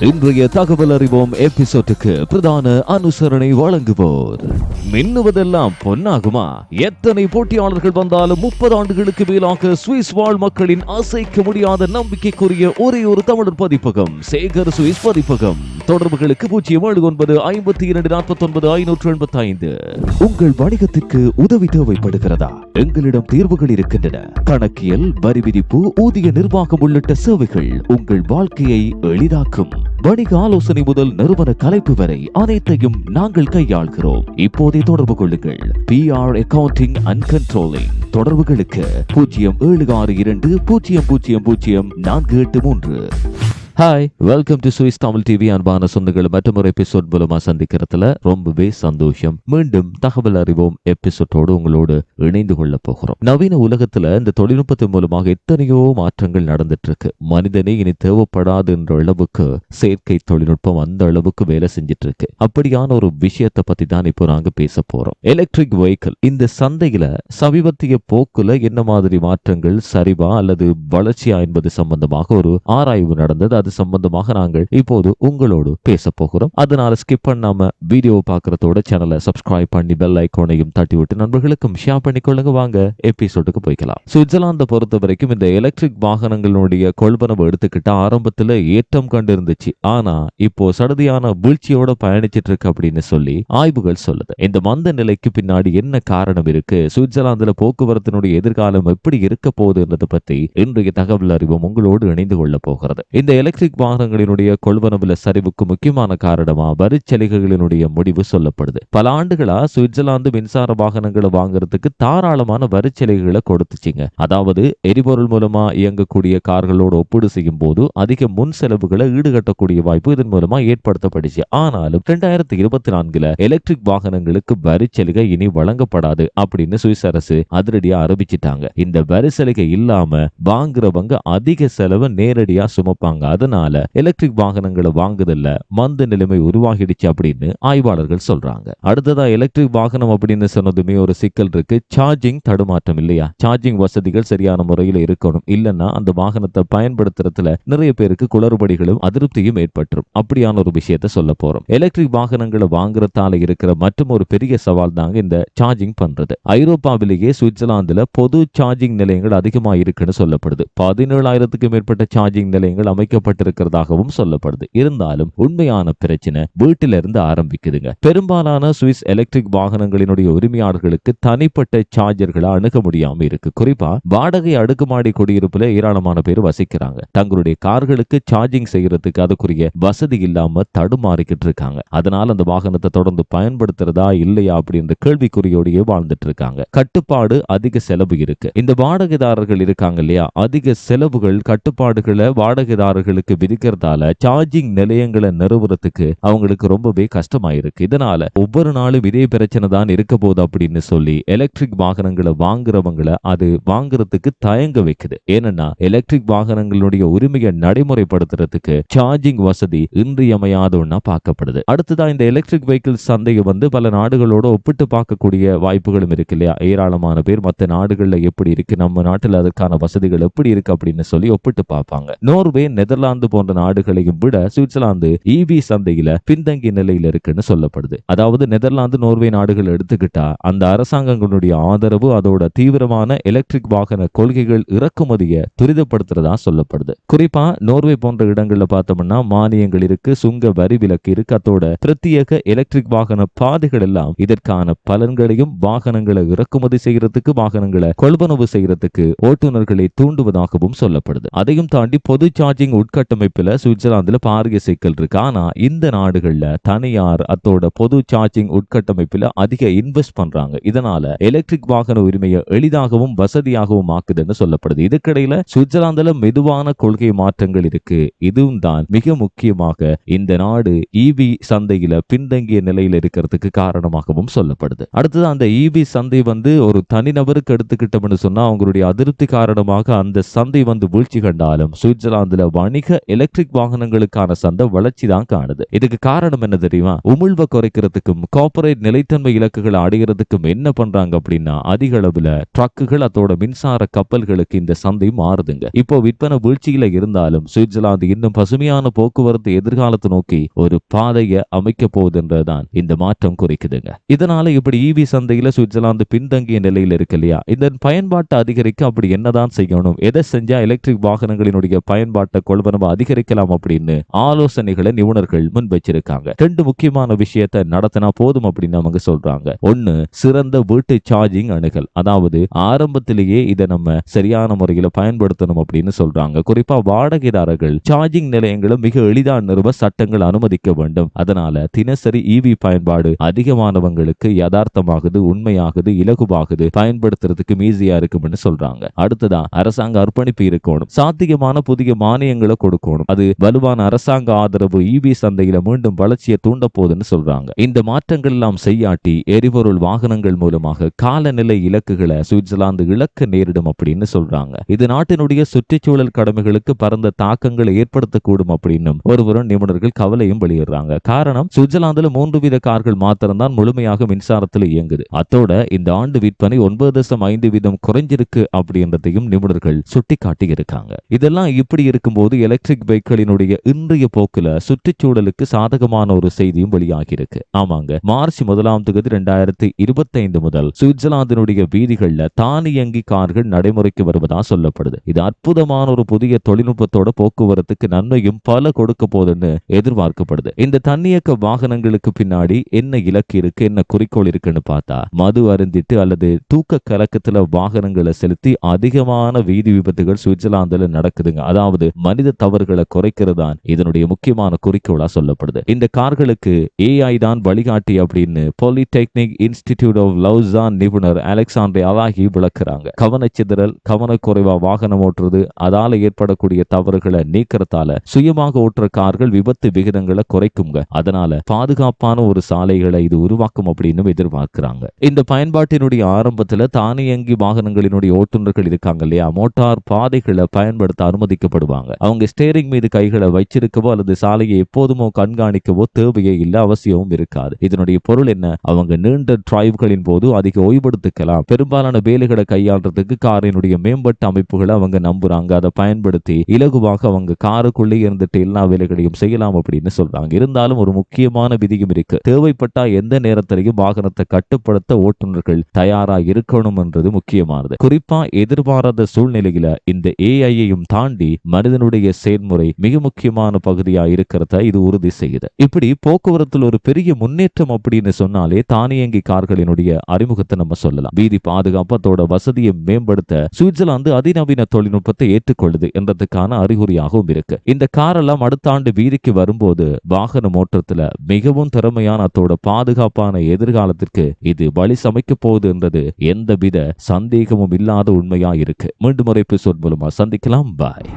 இன்றைய தகவல் அறிவோம் எபிசோட்டுக்கு பிரதான அனுசரணை வழங்குவோர். மின்னுவதெல்லாம் பொன்னாகுமா? எத்தனை போட்டியாளர்கள் வந்தாலும் முப்பது ஆண்டுகளுக்கு மேலாக சுவிஸ் வாழ் மக்களின் அசைக்க முடியாத நம்பிக்கைக்குரிய ஒரே ஒரு தமிழர் பதிப்பகம் சேகர் சுவிஸ் பதிப்பகம். தொடர்புகளுக்கு பூஜ்ஜியம் ஏழு ஒன்பது ஐம்பத்தி இரண்டு நாற்பத்தி ஒன்பது ஐநூற்று எண்பத்தி ஐந்து உங்கள் வணிகத்திற்கு உதவி தேவைப்படுகிறதா? எங்களிடம் தீர்வுகள் இருக்கின்றன. கணக்கியல் வரி விதிப்பு ஊதிய நிர்வாகம் உள்ளிட்ட சேவைகள் உங்கள் வாழ்க்கையை எளிதாக்கும். வணிக ஆலோசனை முதல் நிறுவன கலைப்பு வரை அனைத்தையும் நாங்கள் கையாள்கிறோம். இப்போதே தொடர்பு கொள்ளுங்கள். P R accounting and controlling தொடர்புகளுக்கு பூஜ்ஜியம் ஏழு ஆறு இரண்டு பூஜ்ஜியம் பூஜ்ஜியம் பூஜ்ஜியம் நான்கு எட்டு மூன்று. Hi welcome to Swiss Tamil TV அன்பான சொந்தங்கள். மற்றொரு எபிசோட் மூலமா சந்திக்கிறதுல ரொம்பவே சந்தோஷம். மீண்டும் தகவல் அறிவோம் எபிசோட்டோடு உங்களோடு இணைந்து கொள்ள போகிறோம். நவீன உலகத்துல இந்த தொழில்நுட்பத்தின் மூலமாக எத்தனையோ மாற்றங்கள் நடந்துட்டு இருக்கு மனிதனே இனி தேவைப்படாது என்ற அளவுக்கு செயற்கை தொழில்நுட்பம் அந்த அளவுக்கு வேலை செஞ்சிட்டு இருக்கு அப்படியான ஒரு விஷயத்தை பத்தி தான் இப்போ நாங்க பேச போறோம். எலக்ட்ரிக் வெஹிக்கிள் இந்த சந்தையில சமீபத்திய போக்குல என்ன மாதிரி மாற்றங்கள் சரிவா அல்லது வளர்ச்சியா என்பது சம்பந்தமாக ஒரு ஆராய்வு நடந்தது. அது சம்பந்தமாக நாங்கள் இப்போது உங்களோடு பேச போகிறோம். அதனால ஸ்கிப் பண்ணாம வீடியோ பாக்குறதோட சேனலை சப்ஸ்கிரைப் பண்ணி பெல் ஐக்கோனையும் தட்டி விட்டு நண்பர்களுக்கும் ஷேர் பண்ணிக்கொள்ளுங்க வாங்க எபிசோடுக்கு போய்க்கலாம். சுவிட்சர்லாந்தை பொறுத்த வரைக்கும் இந்த எலக்ட்ரிக் வாகனங்களுடைய கொள்வனவு எடுத்துக்கிட்ட ஆரம்பத்துல ஏற்றம் கண்டு இருந்துச்சு ஆனா இப்போ சடுதியான வீழ்ச்சியோட பயணிச்சிட்டு இருக்கு அப்படின்னு சொல்லி ஆய்வுகள் சொல்லுது. இந்த மந்த நிலைக்கு பின்னாடி என்ன காரணம் இருக்கு? சுவிட்சர்லாந்துல போக்குவரத்தினுடைய எதிர்காலம் எப்படி இருக்க போகுதுன்றதை பத்தி இன்றைய தகவல் அறிவும் உங்களோடு இணைந்து கொள்ள போகிறது. இந்த எலக்ட்ரிக் வாகனங்களினுடைய கொள்வனவுல சரிவுக்கு முக்கியமான காரணமா வரிச்சலுகைகளினுடைய முடிவு சொல்லப்படுது. பல ஆண்டுகளா சுவிட்சர்லாந்து மின்சார வாகனங்களை வாங்குறதுக்கு தாராளமான வரிச்சலுகைகளை கொடுத்துச்சிங்க. அதாவது எரிபொருள் மூலமா இயங்கக்கூடிய கார்களோடு ஒப்பீடு செய்யும் போது அதிக முன் செலவுகளை ஈடுகட்டக்கூடிய வாய்ப்பு இதன் மூலமா ஏற்படுத்தப்படுச்சு. ஆனாலும் ரெண்டாயிரத்தி இருபத்தி நான்குல எலக்ட்ரிக் வாகனங்களுக்கு வரிச்சலுகை இனி வழங்கப்படாது அப்படின்னு சுவிஸ் அரசு அதிரடியா அறிவிச்சிட்டாங்க. இந்த வரி சலுகை இல்லாம வாங்குறவங்க அதிக செலவை நேரடியா சுமப்பாங்க. அதனால எலக்ட்ரிக் வாகனங்களை வாங்குதல்ல மந்த நிலைமை உருவாகிடுச்சு அப்படின்னு ஆய்வாளர்கள் சொல்றாங்க. அடுத்ததா எலக்ட்ரிக் வாகனம் அப்படின்னு சொன்னதுமே ஒரு சிக்கல் இருக்கு. சார்ஜிங் தடுமாற்றம் இல்லையா? சார்ஜிங் வசதிகள் சரியான முறையில் இருக்கணும். இல்லைன்னா அந்த வாகனத்தை பயன்படுத்துறதுல நிறைய பேருக்கு குளறுபடிகளும் அதிருப்தியும் ஏற்பட்டுரும். அப்படியான ஒரு விஷயத்த சொல்ல போறோம். எலக்ட்ரிக் வாகனங்களை வாங்குறதால இருக்கிற மற்றும் ஒரு பெரிய சவால் தாங்க இந்த சார்ஜிங் பண்றது. ஐரோப்பாவிலேயே சுவிட்சர்லாந்துல பொது சார்ஜிங் நிலையங்கள் அதிகமாக இருக்குன்னு சொல்லப்படுது. பதினேழாயிரத்துக்கும் மேற்பட்ட சார்ஜிங் நிலையங்கள் செய்யப்பட்டிருக்கிறதாகவும் சொல்லப்படுது. இருந்தாலும் உண்மையான பிரச்சனை வீட்டிலிருந்து ஆரம்பிக்குதுங்க. பெரும்பாலான சுவிஸ் எலக்ட்ரிக் வாகனங்களினுடைய உரிமையாளர்களுக்கு தனிப்பட்ட சார்ஜர்களை அணுக முடியாம இருக்கு. குறிப்பா வாடகை அடுக்குமாடி குடியிருப்புல ஏராளமான பேர் வசிக்கிறாங்க. தங்களுடைய கார்களுக்கு சார்ஜிங் செய்யறதுக்கு அதுக்குரிய வசதி இல்லாம தடுமாறிக்கிட்டு இருக்காங்க. அதனால அந்த வாகனத்தை தொடர்ந்து பயன்படுத்துறதா இல்லையா அப்படின்ற கேள்விக்குறியோடய வாழ்ந்துட்டு இருக்காங்க. கட்டுப்பாடு அதிக செலவு இருக்கு. இந்த வாடகைதாரர்கள் இருக்காங்க இல்லையா? அதிக செலவுகள் கட்டுப்பாடுகளை வாடகைதாரர்களுக்கு விதிக்கிறதால சார்ஜிங் நிலையங்களை நிறுவுறதுக்கு அவங்களுக்கு ரொம்பவே கஷ்டமாயிருக்கு. இதனால ஒவ்வொரு நாளும் இதே பிரச்சனை தான் இருக்க போகுது அப்படின்னு சொல்லி எலக்ட்ரிக் வாகனங்களை வாங்குறவங்களை அது வாங்குறதுக்கு தயங்க வைக்குது. ஏன்னா எலக்ட்ரிக் வாகனங்களுடைய உரிமையை நடைமுறைப்படுத்துறதுக்கு சார்ஜிங் வசதி இன்றியமையாத ஒன்னா பார்க்கப்படுது. அடுத்ததா இந்த எலக்ட்ரிக் வெஹிக்கிள் சந்தையை வந்து பல நாடுகளோட ஒப்பிட்டு பார்க்கக்கூடிய வாய்ப்புகளும் இருக்கு இல்லையா? ஏராளமான பேர் மற்ற நாடுகள்ல எப்படி இருக்கு? நம்ம நாட்டில் அதுக்கான வசதிகள் எப்படி இருக்கு அப்படின்னு சொல்லி ஒப்பிட்டு பார்ப்பாங்க. நோர்வே நெதர்லாந்து போன்ற நாடுகளையும் விட சுவிட்சர்லாந்து இவி சந்தையில பின்தங்கிய நிலையில இருக்குன்னு சொல்லப்படுது. அதாவது நெதர்லாந்து நோர்வே நாடுகள் எடுத்துக்கிட்டா அந்த அரசாங்கங்களுடைய ஆதரவு அதோட தீவிரமான எலக்ட்ரிக் வாகன கொள்கைகள் இறக்குமதியை துரிதப்படுத்துறதா சொல்லப்படுது. குறிப்பா நோர்வே போன்ற இடங்கள்ல பார்த்தோம்னா மானியங்கள் இருக்கு சுங்க வரி விலக்கு இருக்கு அதோட பிரத்யேக எலக்ட்ரிக் வாகன பாதைகள் எல்லாம் இதற்கான பலன்களையும் வாகனங்களை இறக்குமதி செய்யறதுக்கு வாகனங்களை கொள்வனவு செய்யறதுக்கு ஓட்டுநர்களை தூண்டுவதாகவும் சொல்லப்படுது. அதையும் தாண்டி பொது சார்ஜிங் உட்கட்ட உள்கட்டமைப்பில் சுவிட்சர்லாந்தில் பாரிய சிக்கல் இருக்கு. ஆனால் இந்த நாடுகளில் தனியார் அத்தோட பொது சார்ஜிங் உட்கட்டமைப்பில் அதிக இன்வெஸ்ட் பண்றாங்க. இதனால எலக்ட்ரிக் வாகன உரிமையை எளிதாகவும் வசதியாகவும் ஆக்குதுன்னு சொல்லப்படுது. இதுக்கிடையில சுவிட்சர்லாந்தில் மெதுவான கொள்கை மாற்றங்கள் இருக்கு. இதுவும் தான் மிக முக்கியமாக இந்த நாடு இவி சந்தையில பின்தங்கிய நிலையில் இருக்கிறதுக்கு காரணமாகவும் சொல்லப்படுது. அடுத்தது அந்த இவி சந்தை வந்து ஒரு தனிநபருக்கு எடுத்துக்கிட்டோம்னு சொன்னா அவங்களுடைய அதிருப்தி காரணமாக அந்த சந்தை வந்து வீழ்ச்சி கண்டாலும் சுவிட்சர்லாந்துல வணிக அதிக எலக்ட்ரிக் வாகனங்களுக்கான சந்தை வளர்ச்சி தான் காணுது. இதுக்கு காரணம் என்ன தெரியுமா? உமிழ்வை குறைக்கிறதுக்கும் கார்பரேட் நிலைத்தன்மை இலக்குகளை அடைகிறதுக்கும் என்ன பண்றாங்க அப்படின்னா அதிக அளவுல ட்ரக்குகள் அதோட மின்சார கப்பல்களுக்கு இந்த சந்தை மாறுதுங்க. இப்போ விற்பனை வீழ்ச்சியில இருந்தாலும் சுவிட்சர்லாந்து இன்னும் பசுமையான போக்குவரத்து எதிர்காலத்தை நோக்கி ஒரு பாதையை அமைக்க போகுதுன்றதுதான் இந்த மாற்றம் குறிக்குதுங்க. இதனால இப்படி ஈவி சந்தையில சுவிட்சர்லாந்து பின்தங்கிய நிலையில் இருக்கு இல்லையா? இதன் பயன்பாட்டை அதிகரிக்க அப்படி என்னதான் செய்யணும்? எதை செஞ்சா எலக்ட்ரிக் வாகனங்களினுடைய பயன்பாட்டை கொள்வன நம்ம அதிகரிக்கலாம் அப்படின்னு ஆலோசனைகளை நிபுணர்கள் முன் வச்சிருக்காங்க. ரெண்டு முக்கியமான விஷயத்தை நடத்தினா போதும் அப்படின்னு அவங்க சொல்றாங்க. ஒன்னு சிறந்த வீட்டு சார்ஜிங் அணுகல். அதாவது ஆரம்பத்திலேயே இதை நம்ம சரியான முறையில பயன்படுத்தணும் அப்படின்னு சொல்றாங்க. குறிப்பா வாடகைதாரர்கள் சார்ஜிங் நிலையங்களை மிக எளிதா நிறுவ சட்டங்கள் அனுமதிக்க வேண்டும். அதனால தினசரி இவி பயன்பாடு அதிகமானவங்களுக்கு யதார்த்தமாகுது உண்மையாகுது இலகுவாகுது பயன்படுத்துறதுக்கு ஈஸியா இருக்கும்னு சொல்றாங்க. அடுத்ததா அரசாங்க அர்ப்பணிப்பு இருக்கணும். சாத்தியமான புதிய மானியங்களை கொடுக்கணும். அது வலுவான அரசாங்க ஆதரவு இவி சந்தையில மீண்டும் வளர்ச்சியை தூண்ட போதுன்னு சொல்றாங்க. இந்த மாற்றங்கள் எல்லாம் செய்யாட்டி எரிபொருள் வாகனங்கள் மூலமாக காலநிலை இலக்குகளை சுவிட்சர்லாந்து இழக்க நேரிடும் அப்படின்னு சொல்றாங்க. இது நாட்டினுடைய சுற்றுச்சூழல் கடமைகளுக்கு பரந்த தாக்கங்களை ஏற்படுத்தக்கூடும் அப்படின்னும் ஒருவரும் நிபுணர்கள் கவலையும் வெளியிடுறாங்க. காரணம் சுவிட்சர்லாந்துல மூன்று வித கார்கள் மாத்திரம்தான் முழுமையாக மின்சாரத்தில் இயங்குது. அத்தோட இந்த ஆண்டு விற்பனை ஒன்பது தசம் ஐந்து வீதம் குறைஞ்சிருக்கு அப்படின்றதையும் நிபுணர்கள் சுட்டிக்காட்டி இருக்காங்க இதெல்லாம் இப்படி இருக்கும்போது எலக்ட்ரிக் பைக்களினுடைய இன்றைய போக்குல சுற்றுச்சூழலுக்கு சாதகமான ஒரு செய்தியும் வெளியாகி இருக்கு ஆமாங்க. மார்ச் முதலாம் தேதி ரெண்டாயிரத்தி இருபத்தைந்து முதல் சுவிட்சர்லாந்தினுடைய வீதிகள்ல தானியங்கி கார்கள் நடைமுறைக்கு வருவதா சொல்லப்படுது. இது அற்புதமான ஒரு புதிய தொழில்நுட்பத்தோட போக்குவரத்துக்கு நன்மையும் பல கொடுக்க போதுன்னு எதிர்பார்க்கப்படுது. இந்த தன்னியக்க வாகனங்களுக்கு பின்னாடி என்ன இலக்கு இருக்கு என்ன குறிக்கோள் இருக்குன்னு பார்த்தா மது அருந்திட்டு அல்லது தூக்க கலக்கத்துல வாகனங்களை செலுத்தி அதிகமான வீதி விபத்துகள் சுவிட்சர்லாந்துல நடக்குதுங்க. அதாவது மனித தவறுகளை குறைக்கிறது தான் இதனுடைய முக்கியமான குறிக்கோளா சொல்லப்படுது. இந்த கார்களுக்கு ஏஐ தான் வழிகாட்டி அப்படின்னு பாலிடெக்னிக் இன்ஸ்டிடியூட் ஆஃப் லவ்ஸான் நிபுணர் அலெக்சாண்டர் அலாகி விளக்குறாங்க. கவனச்சிதறல் கவனக்குறைவா வாகனம் ஓட்டுறது அதால ஏற்படக்கூடிய தவறுகளை நீக்கிறதால சுயமாக ஓட்டுற கார்கள் விபத்து விகிதங்களை குறைக்குங்க. அதனால பாதுகாப்பான ஒரு சாலைகளை இது உருவாக்கும் அப்படின்னு எதிர்பார்க்கிறாங்க. இந்த பயன்பாட்டினுடைய ஆரம்பத்துல தானியங்கி வாகனங்களினுடைய ஓட்டுநர்கள் இருக்காங்க இல்லையா? மோட்டார் பாதைகளை பயன்படுத்த அனுமதிக்கப்படுவாங்க. அவங்க ஸ்டேரிங் மீது கைகளை வச்சிருக்கவோ அல்லது சாலையை எப்போதுமோ கண்காணிக்கவோ தேவையே இல்ல அவசியமும் இருக்காது. இதனுடைய பொருள் என்ன? அவங்க நீண்ட டிரைவ்களின் போது அதிக ஓய்வெடுத்துக்கலாம். பெரும்பாலான வேலைகளை கையாளுறதுக்கு காரினுடைய மேம்பட்ட அமைப்புகளை அவங்க நம்புறாங்க. அதை பயன்படுத்தி இலகுவாக அவங்க காருக்குள்ளே இருந்துட்டு எல்லா வேலைகளையும் செய்யலாம் அப்படின்னு சொல்றாங்க. இருந்தாலும் ஒரு முக்கியமான விதியும் இருக்கு. தேவைப்பட்டா எந்த நேரத்திலையும் வாகனத்தை கட்டுப்படுத்த ஓட்டுநர்கள் தயாரா இருக்கணும் என்றது முக்கியமானது. குறிப்பா எதிர்பாராத சூழ்நிலையில இந்த ஏஐயையும் தாண்டி மனிதனுடைய செயல்முறை மிக முக்கியமான பகுதியா இருக்கிறத இது உறுதி செய்யுது. இப்படி போக்குவரத்தில் ஒரு பெரிய முன்னேற்றம் அப்படின்னு சொன்னாலே தானியங்கி கார்களினுடைய அறிமுகத்தை நம்ம சொல்லலாம். வீதி பாதுகாப்பத்தோட வசதியை மேம்படுத்த சுவிட்சர்லாந்து அதிநவீன தொழில்நுட்பத்தை ஏற்றுக்கொள்ளுது என்றதுக்கான அறிகுறியாகவும் இருக்கு. இந்த காரெல்லாம் அடுத்த ஆண்டு வீதிக்கு வரும்போது வாகன மோட்டத்துல மிகவும் திறமையான அத்தோட பாதுகாப்பான எதிர்காலத்திற்கு இது வழி சமைக்க போகுது என்றது எந்தவித சந்தேகமும் இல்லாத உண்மையா இருக்கு. மீண்டும் ஒரு எபிசோட் மூலமா சந்திக்கலாம். பாய்.